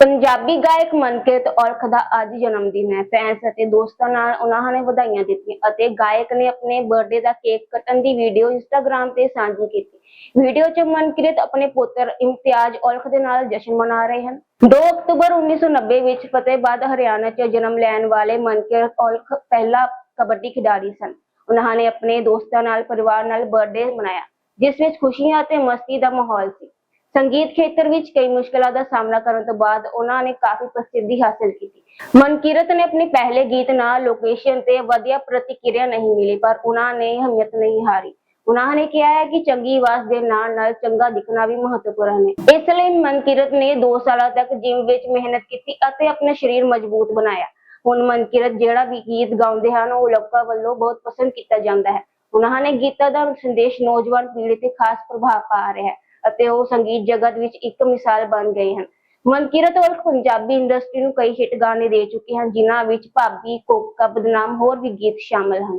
ਪੰਜਾਬੀ ਗਾਇਕ ਮਨਕੀਰਤ ਔਲਖ ਦਾ ਅੱਜ ਜਨਮ ਦਿਨ ਹੈ। ਫੈਨਸ ਅਤੇ ਦੋਸਤਾਂ ਨਾਲ ਉਹਨਾਂ ਨੇ ਵਧਾਈਆਂ ਦਿੱਤੀਆਂ ਅਤੇ ਗਾਇਕ ਨੇ ਆਪਣੇ ਬਰਥਡੇ ਦਾ ਕੇਕ ਕੱਟਣ ਦੀ ਵੀਡੀਓ ਇੰਸਟਾਗ੍ਰam ਤੇ ਸਾਂਝੀ ਕੀਤੀ। ਵੀਡੀਓ 'ਚ ਮਨਕੀਰਤ ਆਪਣੇ ਪੁੱਤਰ ਇਮਤਿਆਜ਼ ਔਲਖ ਦੇ ਨਾਲ ਜਸ਼ਨ ਮਨਾ ਰਹੇ ਹਨ। 2 ਅਕਤੂਬਰ 1990 ਵਿੱਚ ਫਤਿਹਬਾਦ, ਹਰਿਆਣਾ 'ਚ ਜਨਮ ਲੈਣ ਵਾਲੇ ਮਨਕੀਰਤ ਔਲਖ ਪਹਿਲਾ ਕਬੱਡੀ ਖਿਡਾਰੀ ਸਨ। ਉਹਨਾਂ ਨੇ ਆਪਣੇ ਦੋਸਤਾਂ ਨਾਲ, ਪਰਿਵਾਰ ਨਾਲ ਬਰਥਡੇ ਮਨਾਇਆ, ਜਿਸ ਵਿੱਚ ਖੁਸ਼ੀਆਂ ਅਤੇ ਮਸਤੀ ਦਾ ਮਾਹੌਲ ਸੀ। ਸੰਗੀਤ ਖੇਤਰ ਵਿੱਚ ਕਈ ਮੁਸ਼ਕਲਾਂ ਦਾ ਸਾਹਮਣਾ ਕਰਨ ਤੋਂ ਬਾਅਦ ਉਹਨਾਂ ਨੇ ਕਾਫੀ ਪ੍ਰਸਿੱਧੀ ਹਾਸਲ ਕੀਤੀ। ਮਨਕੀਰਤ ਨੇ ਆਪਣੇ ਪਹਿਲੇ ਗੀਤ ਨਾਲ ਲੋਕੇਸ਼ਨ ਤੇ ਵਧੀਆ ਪ੍ਰਤੀਕਿਰਿਆ ਨਹੀਂ ਮਿਲੀ, ਪਰ ਉਹਨਾਂ ਨੇ ਹਿੰਮਤ ਨਹੀਂ ਹਾਰੀ। ਉਹਨਾਂ ਨੇ ਕਿਹਾ ਹੈ ਕਿ ਚੰਗੀ ਆਵਾਜ਼ ਦੇ ਨਾਲ ਨਾਲ ਚੰਗਾ ਦਿਖਣਾ ਵੀ ਮਹੱਤਵਪੂਰਨ ਹੈ। ਇਸ ਲਈ ਮਨਕੀਰਤ ਨੇ 2 ਸਾਲਾਂ ਤੱਕ ਜਿਮ ਵਿੱਚ ਮਿਹਨਤ ਕੀਤੀ ਅਤੇ ਆਪਣਾ ਸਰੀਰ ਮਜ਼ਬੂਤ ਬਣਾਇਆ। ਹੁਣ ਮਨਕੀਰਤ ਜਿਹੜਾ ਵੀ ਗੀਤ ਗਾਉਂਦੇ ਹਨ, ਉਹ ਲੋਕਾਂ ਵੱਲੋਂ ਬਹੁਤ ਪਸੰਦ ਕੀਤਾ ਜਾਂਦਾ ਹੈ। ਉਹਨਾਂ ਨੇ ਗੀਤਾਂ ਦਾ ਸੰਦੇਸ਼ ਨੌਜਵਾਨ ਪੀੜ੍ਹੀ ਤੇ ਖਾਸ ਪ੍ਰਭਾਵ ਪਾ ਰਿਹਾ ਹੈ। ਅਤੇ ਉਹ ਸੰਗੀਤ ਜਗਤ ਵਿੱਚ ਇੱਕ ਮਿਸਾਲ ਬਣ ਗਏ ਹਨ। ਮਨਕੀਰਤ ਔਰ ਪੰਜਾਬੀ ਇੰਡਸਟਰੀ ਨੂੰ ਕਈ ਹਿੱਟ ਗਾਣੇ ਦੇ ਚੁੱਕੇ ਹਨ, ਜਿਨ੍ਹਾਂ ਵਿੱਚ ਭਾਬੀ ਕੋਕਾ ਬਦਨਾਮ ਹੋਰ ਵੀ ਗੀਤ ਸ਼ਾਮਲ ਹਨ।